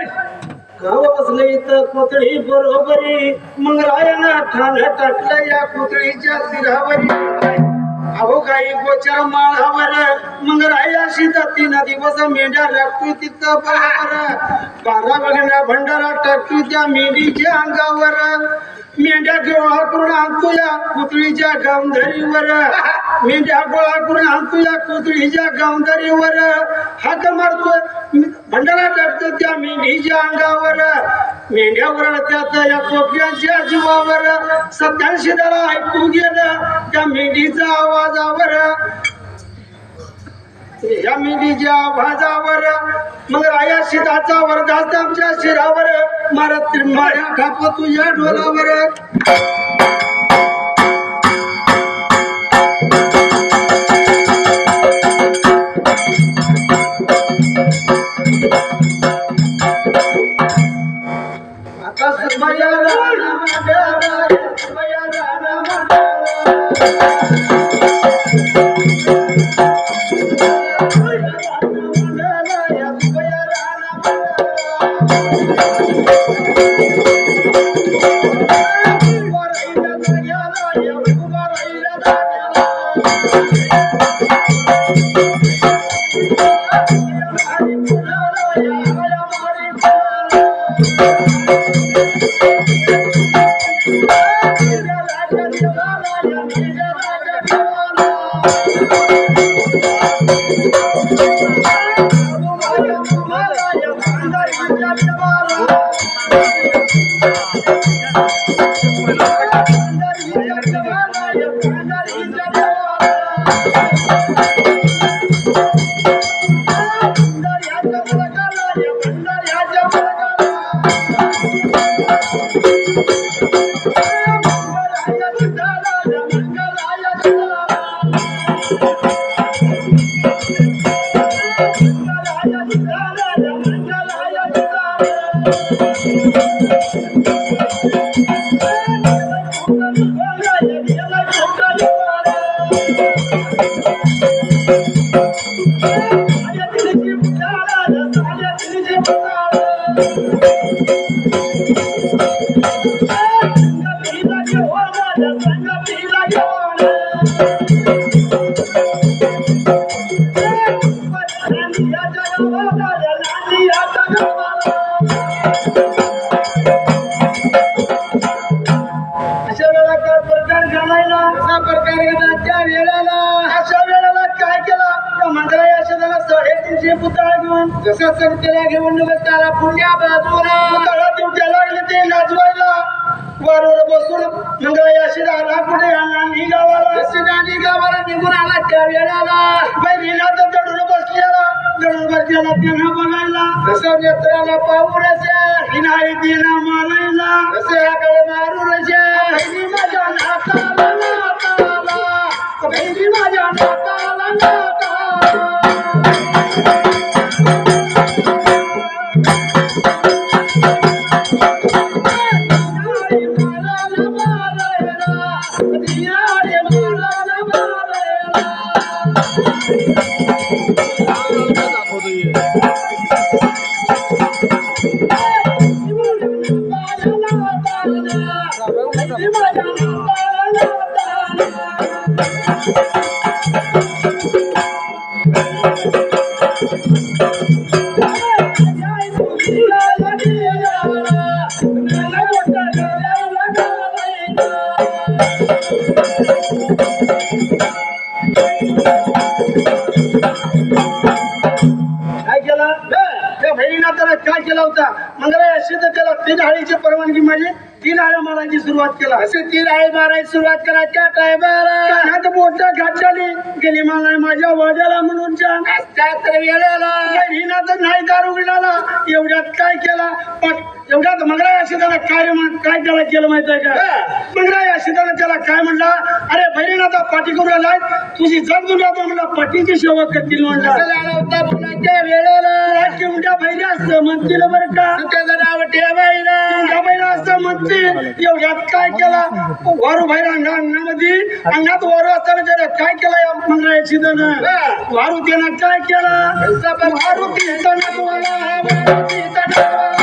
गाव इथं बरोबरी. मग रायना ठाण टाकलं या पुतळीच्या सिरावरी अहो काही गोचर माळावर. मग रायाशी जाती तीन दिवस मेंढ्या लागतो तिथं बरोबर. बारा बघण्या भंडारा टाकतो त्या मेंढीच्या अंगावर. मेंढ्या गोळा करून आणतो या पुतळीच्या गावधारीवर मेंढ्या गोळा करून आणतो या पुतळीच्या गावधारीवर हात मारतो त्या मेंढीच्या अंगावर मेंढ्यावर त्याचा या कोपऱ्याच्या जीवावर सत्याऐंशी दरा ऐकू गेलं त्या मेंढीच्या आवाजावर. या मेंढीच्या आवाजावर मग राया शिदाचा वरदास आमच्या शिरावर मारत माझ्या खाप तुझ्या ढोलावर. आता सुमया राणा मंडळा, सुमया राणा मंडळा. अशा वेळेला काय प्रकार घालायला अशा त्या वेळेला. अशा वेळेला काय त्या साडेतीनशे पुतळा घेऊन जसं संतेला घेऊन त्याला पुण्या बाजूला पुतळा तुमच्या लागले ते नाचवायला. वरवर बसून मंगळा यशोदा आला पुढे आणि गावाला. गावाला निघून आला त्या वेळेला. बहिणीला तर बसलेला दडून बसलेला त्यांना बघायला कसं नेत्राला पाहून असे नाही तिला मानायला कसे आकडे मारून असे बहिणी माझ्या नाताला नाताला बहिणी माझ्या नाताला नाताला काय केलं? त्या बहिणीनं त्याला काय केला होता? मंगला सिद्ध केला. तीन हळीची परवानगी म्हणजे तीन हाळ्या मारायची सुरुवात केला. असे तीन हाळी मारायची सुरुवात करा त्या टायमाला मोठ्या घात झाली गेली मला माझ्या वाजाला म्हणून वेळेला. नाही दार उघडाला. एवढ्यात काय केला? एवढ्यात मंगळा त्याला काय म्हण- काय त्याला केलं माहीत आहे का मंगळा त्याला त्याला काय म्हणला? अरे बहिणीनाथा पाठी करून आलाय. तुझी जग दुनिया म्हणला पाठीची सेवा करतील म्हणला. मुलाच्या वेळेला केवढ्या बहिणी असतं म्हणतील बरं का? त्याचं नाव ठेवायला. बहिणी असतं म्हणतील. एवढ्यात काय केला? वारू बाहेर अंगा अंगामध्ये अंगात वारू असताना काय केलं या मंगळा शिदन वारू त्यानं काय केला? वारू तीर्थानं तुम्हाला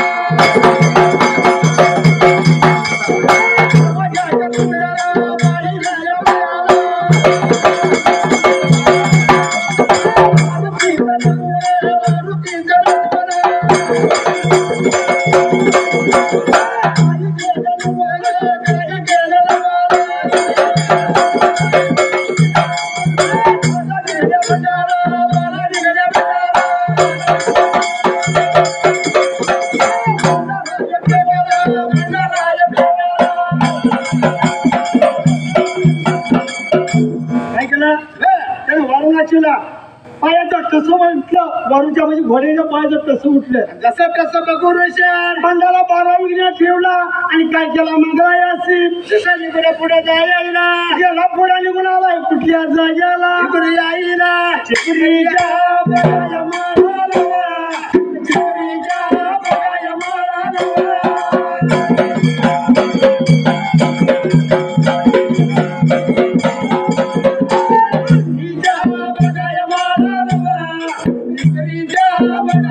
घोड्याच्या पायाचं कसं उठलं. जसं कसं बघू रेशन बंडाला बारा विघ्न ठेवला आणि काय केला मंगळा यासी जसं निघून पुढे जायला. गेला पुढे निघून आला कुठल्या जाग्याला इकडे आईला Yeah.